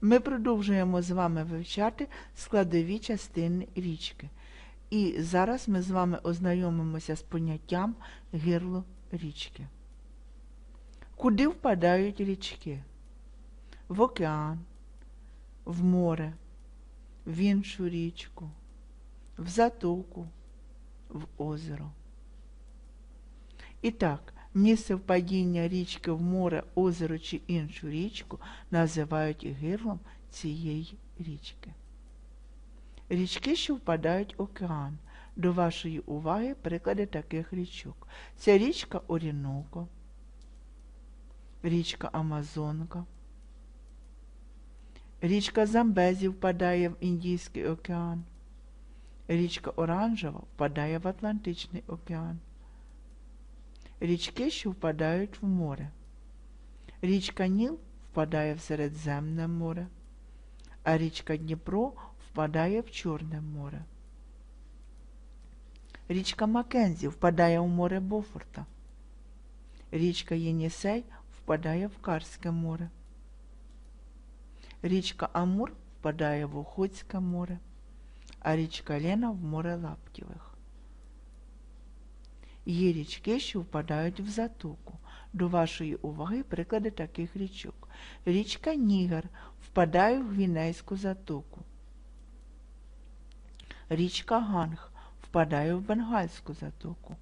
Ми продовжуємо з вами вивчати складові частини річки. І зараз ми з вами ознайомимося з поняттям гирло річки. Куди впадають річки? В океан, в море, в іншу річку, в затоку, в озеро. І так, місце впадіння річки в море, озеро чи іншу річку називають гирлом цієї річки. Річки, що впадають в океан. До вашої уваги приклади таких річок. Це річка Оріноко, річка Амазонка, річка Замбезі впадає в Індійський океан, річка Оранжева впадає в Атлантичний океан. Річки, що впадають в море. Річка Ніл впадає в Середземне море, а річка Дніпро впадає в Чорне море. Річка Маккензі впадає в море Бофорта. Річка Єнісей впадає в Карське море. Річка Амур впадає в Охотське море, а річка Лена в море Лаптєвих. Є річки, що впадають в затоку. До вашої уваги приклади таких річок. Річка Нігер впадає в Гвінейську затоку. Річка Ганг впадає в Бенгальську затоку.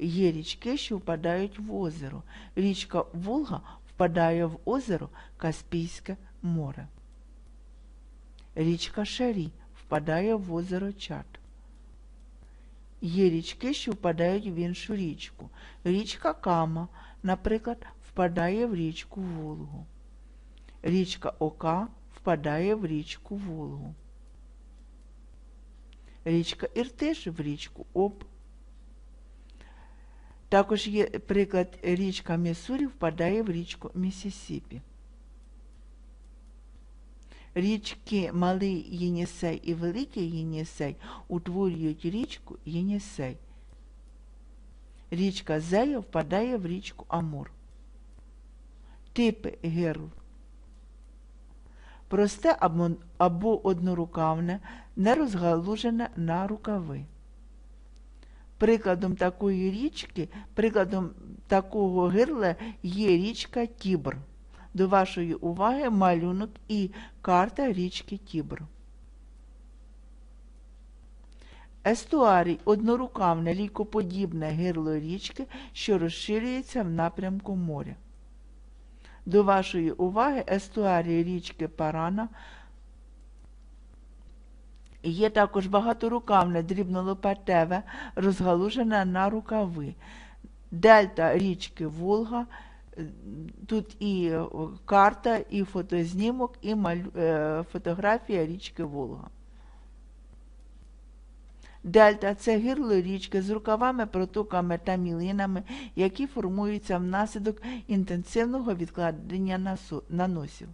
Є річки, що впадають в озеро. Річка Волга впадає в озеро Каспійське море. Річка Шарі впадає в озеро Чад. Є річки, що впадають в іншу річку. Річка Кама, наприклад, впадає в річку Волгу. Річка Ока впадає в річку Волгу. Річка Іртиш в річку Об. Також є приклад річка Міссурі впадає в річку Місісіпі. Річки Малий Єнісей і Великий Єнісей утворюють річку Єнісей. Річка Зея впадає в річку Амур. Типи герл. Просте або однорукавне, не розгалужене на рукави. Прикладом такої річки, прикладом такого гирла є річка Тібр. До вашої уваги малюнок і карта річки Тібр. Естуарій однорукавне лікоподібне гирло річки, що розширюється в напрямку моря. До вашої уваги естуарій річки Парана. Є також багаторукавне дрібнолопатеве, розгалужене на рукави. Дельта річки Волга. Тут і карта, і фотознімок, і малю... фотографія річки Волга. Дельта це гирло річки з рукавами, протоками та мілинами, які формуються внаслідок інтенсивного відкладення наносів.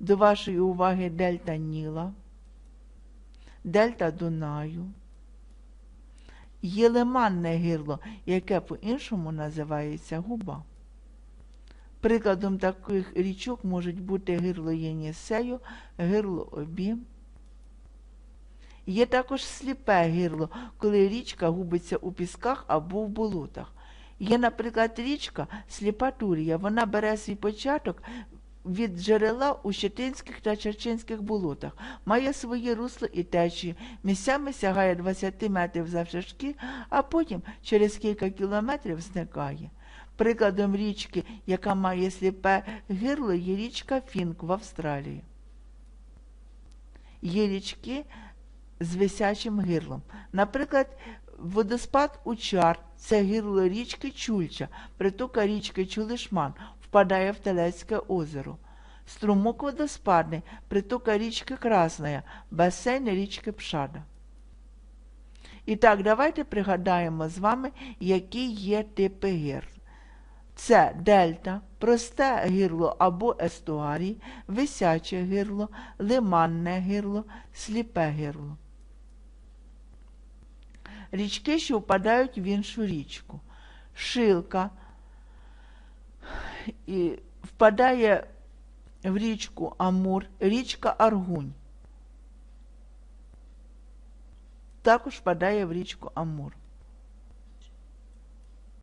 До вашої уваги дельта Ніла, дельта Дунаю. Є лиманне гирло, яке по-іншому називається губа. Прикладом таких річок можуть бути гирло Єнісею, гирло Обім. Є також сліпе гирло, коли річка губиться у пісках або в болотах. Є, наприклад, річка Сліпа Турія. Вона бере свій початок від джерела у Щетинських та Черчинських болотах, має свої русло і течії, місцями сягає 20 метрів завширшки, а потім через кілька кілометрів зникає. Прикладом річки, яка має сліпе гирло, є річка Фінк в Австралії. Є річки з висячим гирлом. Наприклад, водоспад Учар це гирло річки Чульча, притока річки Чулишман, впадає в Телецьке озеро. Струмок водоспадний, притока річки Красная, басейн річки Пшада. І так, давайте пригадаємо з вами, які є типи гирл. Це дельта, просте гирло або естуарій, висяче гирло, лиманне гирло, сліпе гирло. Річки, що впадають в іншу річку. Шилка і впадає в річку Амур річка Аргунь. Також впадає в річку Амур.